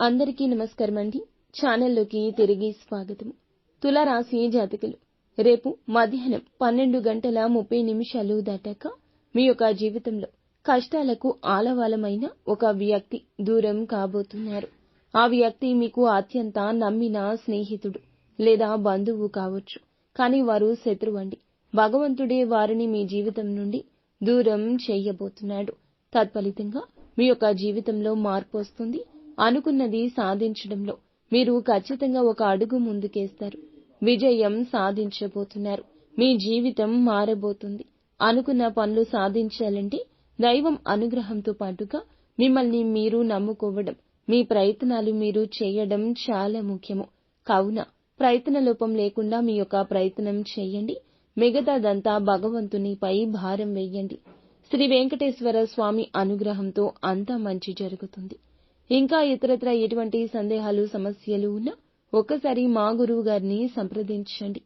అందరికీ నమస్కారం అండి. ఛానల్లోకి తిరిగి స్వాగతం. తులారాశి జాతకులు రేపు మధ్యాహ్నం పన్నెండు గంటల ముప్పై నిమిషాలు దాటాక మీ యొక్క జీవితంలో కష్టాలకు ఆలవాలమైన ఒక వ్యక్తి దూరం కాబోతున్నారు. ఆ వ్యక్తి మీకు అత్యంత నమ్మిన స్నేహితుడు లేదా బంధువు కావచ్చు. కానీ వారు శత్రువండి భగవంతుడే వారిని మీ జీవితం నుండి దూరం చేయబోతున్నాడు. తత్ఫలితంగా మీ యొక్క జీవితంలో మార్పు వస్తుంది. అనుకున్నది సాధించడంలో మీరు ఖచ్చితంగా ఒక అడుగు ముందుకేస్తారు. విజయం సాధించబోతున్నారు. మీ జీవితం మారబోతుంది. అనుకున్న పనులు సాధించాలంటే దైవం అనుగ్రహంతో పాటుగా మిమ్మల్ని మీరు నమ్ముకోవడం మీ ప్రయత్నాలు మీరు చేయడం చాలా ముఖ్యము. కావున ప్రయత్న లోపం లేకుండా మీ యొక్క ప్రయత్నం చేయండి. మిగతాదంతా భగవంతునిపై భారం వేయండి. శ్రీ వెంకటేశ్వర స్వామి అనుగ్రహంతో అంతా మంచి జరుగుతుంది. ఇంకా ఇతరత్ర ఎటువంటి సందేహాలు సమస్యలు ఉన్నా ఒక్కసారి మా గురువు గారిని సంప్రదించండి.